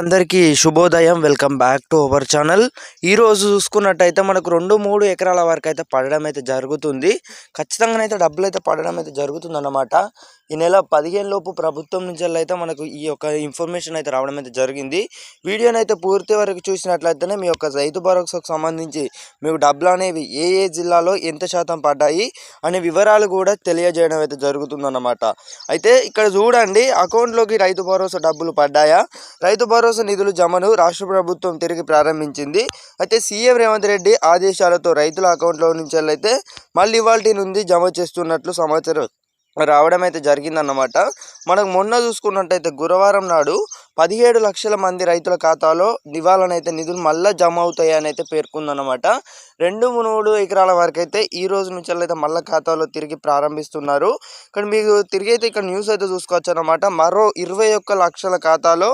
అందరికీ శుభోదయం. Welcome back to our channel. ఈ రోజు చూసుకున్నట్టయితే మనకు రెండు మూడు ఎకరాల వరకు అయితే పడడం అయితే జరుగుతుంది. ఖచ్చితంగా అయితే డబ్బులు అయితే పడడం అయితే జరుగుతుంది అన్నమాట ఈ నెల పదిహేను లోపు ప్రభుత్వం నుంచి అయితే మనకు ఈ యొక్క ఇన్ఫర్మేషన్ అయితే రావడం అయితే జరిగింది. వీడియోని అయితే పూర్తి వరకు చూసినట్లయితేనే మీ యొక్క రైతు భరోసాకు సంబంధించి మీకు డబ్బులు అనేవి ఏ ఏ జిల్లాలో ఎంత శాతం పడ్డాయి అనే వివరాలు కూడా తెలియజేయడం అయితే జరుగుతుందన్నమాట. అయితే ఇక్కడ చూడండి అకౌంట్లోకి రైతు భరోసా డబ్బులు పడ్డాయా? రైతు భరోసా నిధులు జమను రాష్ట్ర ప్రభుత్వం తిరిగి ప్రారంభించింది. అయితే సీఎం రేవంత్ రెడ్డి ఆదేశాలతో రైతుల అకౌంట్లో నుంచి అయితే మళ్ళీ ఇవాళ నుండి జమ చేస్తున్నట్లు సమాచారం రావడం అయితే జరిగిందన్నమాట. మనకు మొన్న చూసుకున్నట్టయితే గురువారం నాడు పదిహేడు లక్షల మంది రైతుల ఖాతాలో నివాళనైతే నిధులు మళ్ళీ జమ అవుతాయని అయితే పేర్కొందన్నమాట. రెండు మూడు ఎకరాల వరకు అయితే ఈ రోజు నుంచి అయితే మళ్ళీ ఖాతాలో తిరిగి ప్రారంభిస్తున్నారు. ఇక్కడ మీకు తిరిగి అయితే ఇక్కడ న్యూస్ అయితే చూసుకోవచ్చు అనమాట మరో ఇరవై ఒక్క లక్షల ఖాతాలో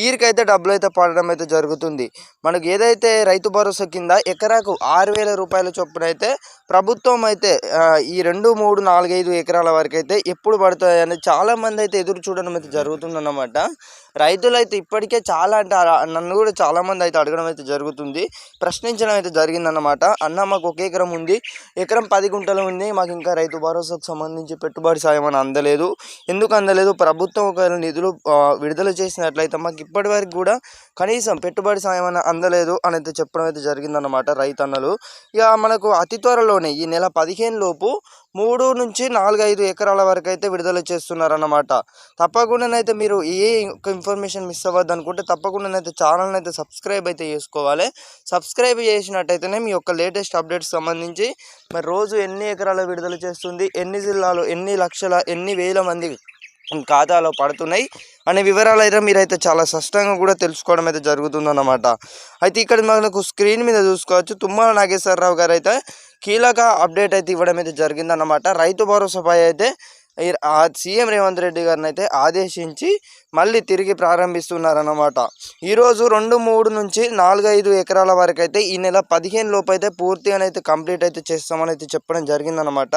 వీరికైతే డబ్బులు అయితే పడడం అయితే జరుగుతుంది. మనకు ఏదైతే రైతు భరోసా కింద ఎకరాకు ఆరు వేల రూపాయల చొప్పున అయితే ప్రభుత్వం అయితే ఈ రెండు మూడు నాలుగైదు ఎకరాల వరకు అయితే ఎప్పుడు పడతాయని చాలా మంది అయితే ఎదురు చూడడం అయితే జరుగుతుందన్నమాట. రైతు విద్యార్థులు అయితే ఇప్పటికే చాలా అంటే నన్ను కూడా చాలామంది అయితే అడగడం అయితే జరుగుతుంది. ప్రశ్నించడం అయితే జరిగిందన్నమాట. అన్న మాకు ఒక ఎకరం ఉంది. ఎకరం పది గుంటలు ఉంది. మాకు ఇంకా రైతు భరోసాకు సంబంధించి పెట్టుబడి సాయం అని అందలేదు. ఎందుకు అందలేదు? ప్రభుత్వం ఒకవేళ నిధులు విడుదల చేసినట్లయితే మాకు ఇప్పటి వరకు కూడా కనీసం పెట్టుబడి సాయం అని అందలేదు అని అయితే చెప్పడం అయితే జరిగిందన్నమాట రైతన్నలు. ఇక మనకు అతి త్వరలోనే ఈ నెల పదిహేను లోపు మూడు నుంచి నాలుగు ఐదు ఎకరాల వరకు అయితే విడుదల చేస్తున్నారన్నమాట. తప్పకుండానైతే మీరు ఏ ఇన్ఫర్మేషన్ మిస్ అవ్వద్దు అనుకుంటే తప్పకుండానైతే ఛానల్ని అయితే సబ్స్క్రైబ్ అయితే చేసుకోవాలి. సబ్స్క్రైబ్ చేసినట్టయితేనే మీ యొక్క లేటెస్ట్ అప్డేట్స్ సంబంధించి మరి రోజు ఎన్ని ఎకరాల విడుదల చేస్తుంది ఎన్ని జిల్లాలు ఎన్ని లక్షల ఎన్ని వేల మంది ఖాతాలో పడుతున్నాయి అనే వివరాలు అయితే మీరైతే చాలా స్పష్టంగా కూడా తెలుసుకోవడం అయితే జరుగుతుందన్నమాట. అయితే ఇక్కడ మనకు స్క్రీన్ మీద చూసుకోవచ్చు. తుమ్మల నాగేశ్వరరావు గారు అయితే కీలక అప్డేట్ అయితే ఇవ్వడం అయితే జరిగిందన్నమాట. రైతు భరోసాపై అయితే సీఎం రేవంత్ రెడ్డి గారిని అయితే ఆదేశించి మళ్ళీ తిరిగి ప్రారంభిస్తున్నారన్నమాట. ఈరోజు రెండు మూడు నుంచి నాలుగు ఐదు ఎకరాల వరకు అయితే ఈ నెల పదిహేను లోపు అయితే పూర్తిగానైతే కంప్లీట్ అయితే చేస్తామని అయితే చెప్పడం జరిగిందనమాట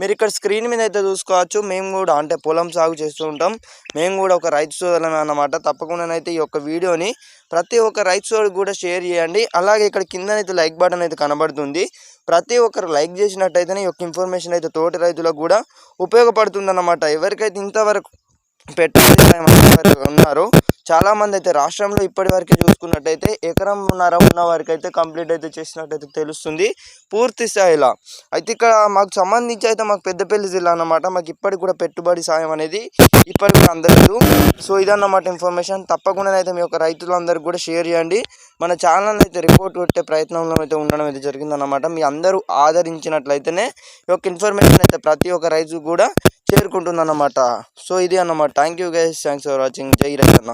మీరు ఇక్కడ స్క్రీన్ మీద అయితే చూసుకోవచ్చు. మేము కూడా అంటే పొలం సాగు చేస్తూ ఉంటాం. మేము కూడా ఒక రైతు సోదరులమే అన్నమాట. తప్పకుండానైతే ఈ యొక్క వీడియోని ప్రతి ఒక్క రైతు సోదరు కూడా షేర్ చేయండి. అలాగే ఇక్కడ కిందనైతే లైక్ బటన్ అయితే కనబడుతుంది. ప్రతి ఒక్కరు లైక్ చేసినట్టయితేనే ఈ యొక్క ఇన్ఫర్మేషన్ అయితే తోటి రైతులకు కూడా ఉపయోగపడుతుందన్నమాట. ఎవరికైతే ఇంతవరకు పెట్టుబడి ఉన్నారు. చాలామంది అయితే రాష్ట్రంలో ఇప్పటి వరకే చూసుకున్నట్టయితే ఎకరం నర ఉన్న వరకు అయితే కంప్లీట్ అయితే చేసినట్టయితే తెలుస్తుంది. పూర్తి స్థాయిలో. అయితే ఇక్కడ మాకు సంబంధించి అయితే మాకు పెద్దపల్లి జిల్లా అన్నమాట. మాకు ఇప్పటికి కూడా పెట్టుబడి సాయం అనేది ఇప్పటికి కూడా అందలేదు. సో ఇదన్నమాట ఇన్ఫర్మేషన్. తప్పకుండా అయితే మీ యొక్క రైతులందరికీ కూడా షేర్ చేయండి. మన ఛానల్ అయితే రిపోర్ట్ కొట్టే ప్రయత్నంలో అయితే ఉండడం అయితే జరిగిందన్నమాట. మీ అందరూ ఆదరించినట్లయితేనే ఈ యొక్క ఇన్ఫర్మేషన్ అయితే ప్రతి ఒక్క రైతు కూడా చేరుకుంటుందన్నమాట. సో ఇది అన్నమాట. Thank you guys thanks for watching జై రైతన్న